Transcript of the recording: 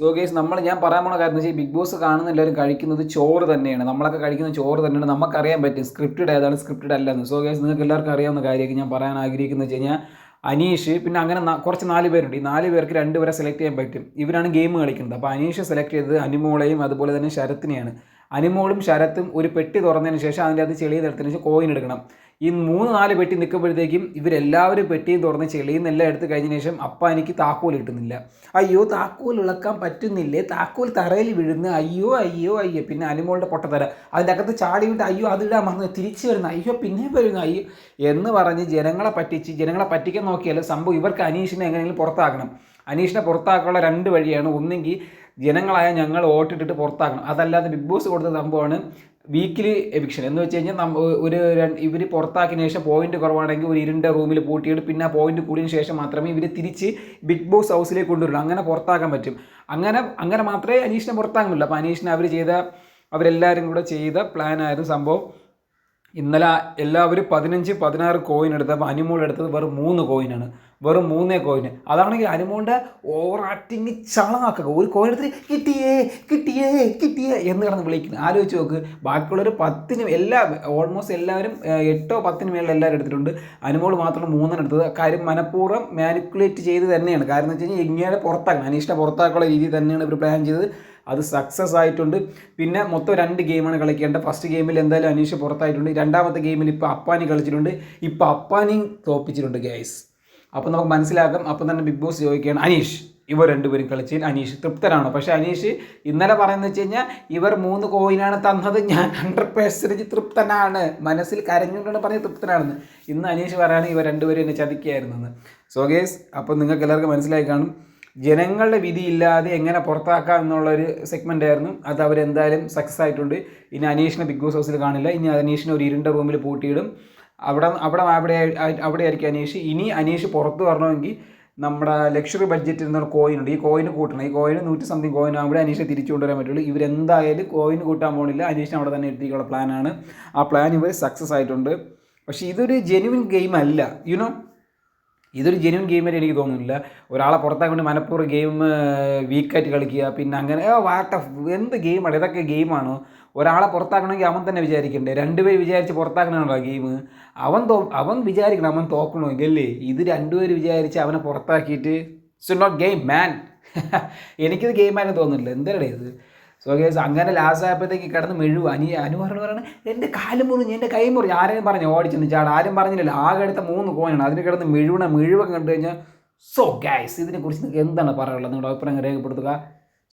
So guys നമ്മൾ ഞാൻ പറയാൻ പോണ കാര്യം വെച്ചാൽ ബിഗ് ബോസ് കാണുന്ന എല്ലാവരും കഴിക്കുന്നത് ചോറ് തന്നെയാണ്. നമ്മളൊക്കെ കഴിക്കുന്ന ചോറ് തന്നെയാണ്. നമുക്കറിയാൻ പറ്റും സ്ക്രിപ്റ്റഡ് ഏതാണ് സ്ക്രിപ്റ്റഡ് അല്ലെന്ന്. സോ ഗേസ് നിങ്ങൾക്ക് എല്ലാവർക്കും അറിയാവുന്ന കാര്യമൊക്കെ ഞാൻ പറയാൻ ആഗ്രഹിക്കുന്നത് വെച്ച് കഴിഞ്ഞാൽ അനീഷ് പിന്നെ അങ്ങനെ കുറച്ച് നാല് പേരുണ്ട്. ഈ നാല് പേർക്ക് രണ്ടുപേരെ സെലക്ട് ചെയ്യാൻ പറ്റും. ഇവരാണ് ഗെയിം കളിക്കുന്നത്. അപ്പോൾ അനീഷ് സെലക്ട് ചെയ്തത് അനുമോളെയും അതുപോലെ തന്നെ ശരത്തിനെയാണ്. അനുമോളും ശരത്തും ഒരു പെട്ടി തുറന്നതിന് ശേഷം അതിന്റെ അത് ചെളിയിൽ എടുത്തതിന് ശേഷം കോയിൻ എടുക്കണം. ഈ മൂന്ന് നാല് പെട്ടി നിൽക്കുമ്പോഴത്തേക്കും ഇവരെല്ലാവരും പെട്ടിയും തുറന്ന് ചെളിയും എല്ലാം എടുത്ത് കഴിഞ്ഞ ശേഷം അപ്പ എനിക്ക് താക്കോൽ കിട്ടുന്നില്ല. അയ്യോ താക്കോൽ ഇളക്കാൻ പറ്റുന്നില്ലേ? താക്കോൽ തറയിൽ വീഴുന്നു അയ്യോ അയ്യോ അയ്യോ. പിന്നെ അനുമോളുടെ പൊട്ടത്തര. അതിന്റെ അകത്ത് ചാടി വിട്ട് അയ്യോ അതിടാൻ മറന്ന്. തിരിച്ചു വരുന്ന അയ്യോ പിന്നെ വരുന്നു അയ്യോ. എന്ന് പറഞ്ഞ് ജനങ്ങളെ പറ്റിച്ച് ജനങ്ങളെ പറ്റിക്കാൻ നോക്കിയാലും സംഭവം ഇവർക്ക് അനീഷിനെ എങ്ങനെയെങ്കിലും പുറത്താക്കണം. അനീഷിനെ പുറത്താക്കാനുള്ള രണ്ട് വഴിയാണ്. ഒന്നെങ്കിൽ ജനങ്ങളായ ഞങ്ങൾ വോട്ടിട്ടിട്ട് പുറത്താക്കണം. അതല്ലാതെ ബിഗ് ബോസ് കൊടുത്ത സംഭവമാണ് വീക്കിലി എവിക്ഷൻ എന്ന് വെച്ച് കഴിഞ്ഞാൽ നമ്മ ഒരു ഇവർ പുറത്താക്കിയതിന് ശേഷം പോയിന്റ് കുറവാണെങ്കിൽ ഒരു ഇരുണ്ട റൂമിൽ പൂട്ടിയിട്ട് പിന്നെ ആ പോയിന്റ് കൂടിയതിന് ശേഷം മാത്രമേ ഇവർ തിരിച്ച് ബിഗ് ബോസ് ഹൗസിലേക്ക് കൊണ്ടുവരുള്ളൂ. അങ്ങനെ പുറത്താക്കാൻ പറ്റും. അങ്ങനെ അങ്ങനെ മാത്രമേ അനീഷിനെ പുറത്താക്കാൻ പറ്റുള്ളൂ അപ്പോൾ അനീഷിനെ അവർ ചെയ്ത അവരെല്ലാവരും കൂടെ ചെയ്ത പ്ലാനായിരുന്നു സംഭവം. ഇന്നലെ എല്ലാവരും പതിനഞ്ച് പതിനാറ് കോയിൻ എടുത്തപ്പോൾ അനിമോൾ എടുത്തത് വെറും മൂന്ന് കോയിനാണ് വെറും മൂന്നേ കോയിന് അതാണെങ്കിൽ അനുമോണ്ട് ഓവർ ആക്ടിങ് ചളമാക്കുക ഒരു കോയിൻ എടുത്തിട്ട് കിട്ടിയേ കിട്ടിയേ കിട്ടിയേ എന്ന് കിടന്ന് വിളിക്കുന്നത് ആലോചിച്ച് നോക്ക്. ബാക്കിയുള്ളൊരു പത്തിന് എല്ലാ ഓൾമോസ്റ്റ് എല്ലാവരും എട്ടോ പത്തിന് മേളിൽ എല്ലാവരും എടുത്തിട്ടുണ്ട്. അനുമോൾ മാത്രം മൂന്നെണ്ണം എടുത്തത്. കാര്യം മനഃപൂർവം മാനിക്കുലേറ്റ് ചെയ്ത് തന്നെയാണ്. കാരണം എന്ന് വെച്ച് കഴിഞ്ഞാൽ ഇങ്ങനെ പുറത്താക്കണം. അനീഷിനെ പുറത്താക്കാനുള്ള രീതി തന്നെയാണ് ഇവർ പ്ലാൻ ചെയ്തത്. അത് സക്സസ് ആയിട്ടുണ്ട്. പിന്നെ മൊത്തം രണ്ട് ഗെയിമാണ് കളിക്കേണ്ടത്. ഫസ്റ്റ് ഗെയിമിൽ എന്തായാലും അനീഷ് പുറത്തായിട്ടുണ്ട്. രണ്ടാമത്തെ ഗെയിമിൽ ഇപ്പോൾ അപ്പാനി കളിച്ചിട്ടുണ്ട്. ഇപ്പോൾ അപ്പാനിയും തോപ്പിച്ചിട്ടുണ്ട് ഗൈസ് അപ്പോൾ നമുക്ക് മനസ്സിലാക്കാം അപ്പം തന്നെ ബിഗ് ബോസ് ചോദിക്കുകയാണ് അനീഷ് ഇവർ രണ്ടുപേരും കളിച്ചതിൽ അനീഷ് തൃപ്തനാണ്? പക്ഷേ അനീഷ് ഇന്നലെ പറയുന്നത് വെച്ച് കഴിഞ്ഞാൽ ഇവർ മൂന്ന് കോയിനാണ് തന്നത്. ഞാൻ ഹൺഡ്രഡ് പേഴ്സന്റേജ് തൃപ്തനാണ്. മനസ്സിൽ കരഞ്ഞുകൊണ്ടാണ് പറഞ്ഞത് തൃപ്തനാണെന്ന്. ഇന്ന് അനീഷ് പറയുകയാണ് ഇവർ രണ്ടുപേരും എന്നെ ചതിക്കുകയായിരുന്നെന്ന്. സോ ഗേസ് അപ്പോൾ നിങ്ങൾക്ക് എല്ലാവർക്കും മനസ്സിലായി കാണും. ജനങ്ങളുടെ വിധിയില്ലാതെ എങ്ങനെ പുറത്താക്കാം എന്നുള്ളൊരു സെഗ്മെന്റ് ആയിരുന്നു. അത് അവരെന്തായാലും സക്സസ് ആയിട്ടുണ്ട്. ഇനി അനീഷിനെ ബിഗ് ബോസ് ഹൗസിൽ കാണില്ല. ഇനി അനീഷിനെ ഒരു ഇരുണ്ട റൂമിൽ പൂട്ടിയിടും. അവിടെ അവിടെ അവിടെ അവിടെ ആയിരിക്കും അനീഷ്. ഇനി അനീഷ് പുറത്ത് വരണമെങ്കിൽ നമ്മുടെ ലക്ഷറി ബഡ്ജറ്റിൽ നിന്നുള്ള കോയിൻ ഉണ്ട്. ഈ കോയിന് കൂട്ടണം. ഈ കോയിന് നൂറ്റി സംതിങ് കോയിൻ അവിടെ അനീഷ് തിരിച്ചു കൊണ്ടുവരാൻ പറ്റുള്ളൂ. ഇവരെന്തായാലും കോയിൻ കൂട്ടാൻ പോകുന്നില്ല അനീഷിനെ അവിടെ തന്നെ എത്തിക്കാനുള്ള പ്ലാനാണ് ആ പ്ലാൻ ഇവർ സക്സസ് ആയിട്ടുണ്ട്. പക്ഷേ ഇതൊരു ജെനുവിൻ ഗെയിം അല്ല. യുനോ ഇതൊരു ജെന്യൂൻ ഗെയിമായിട്ട് എനിക്ക് തോന്നുന്നില്ല. ഒരാളെ പുറത്താക്കാൻ മനപ്പൂർവം ഗെയിം വീക്കായിട്ട് കളിക്കുക പിന്നെ അങ്ങനെ വാട്ട എന്ത് ഗെയിമാണ് ഇതൊക്കെ ഗെയിമാണ് ഒരാളെ പുറത്താക്കണമെങ്കിൽ അവൻ തന്നെ വിചാരിക്കണ്ടേ? രണ്ടുപേര് വിചാരിച്ച് പുറത്താക്കണമല്ലോ ഗെയിം അവൻ തോ അവൻ വിചാരിക്കണം അവൻ തോക്കണമെങ്കിൽ അല്ലേ? ഇത് രണ്ടുപേർ വിചാരിച്ച് അവനെ പുറത്താക്കിയിട്ട് ഇറ്റ്സ് നോട്ട് ഗെയിം മാൻ എനിക്കിത് ഗെയിമായിട്ട് തോന്നുന്നില്ല. എന്തല്ലേ ഇത്? സോ ഗേസ് അങ്ങനെ ലാസ്റ്റ് ആയപ്പോഴത്തേക്ക് കിടന്ന് മെഴുവ. അനി അനു പറഞ്ഞു പറയണ എന്റെ കാൽ മുറിഞ്ഞ് എന്റെ കൈ മുറിഞ്ഞ്. ആരെയും പറഞ്ഞു ഓടിച്ചെന്ന് ചാട്. ആരും പറഞ്ഞില്ല ആകെ എടുത്ത മൂന്ന് കോയിനാണ് അതിന് കിടന്ന് മെഴുവണ മെഴുവൊക്കെ കണ്ടു കഴിഞ്ഞാൽ സോ ഗൈസ് ഇതിനെക്കുറിച്ച് എന്താണ് പറയാനുള്ളത്? നിങ്ങളുടെ അഭിപ്രായം രേഖപ്പെടുത്തുക.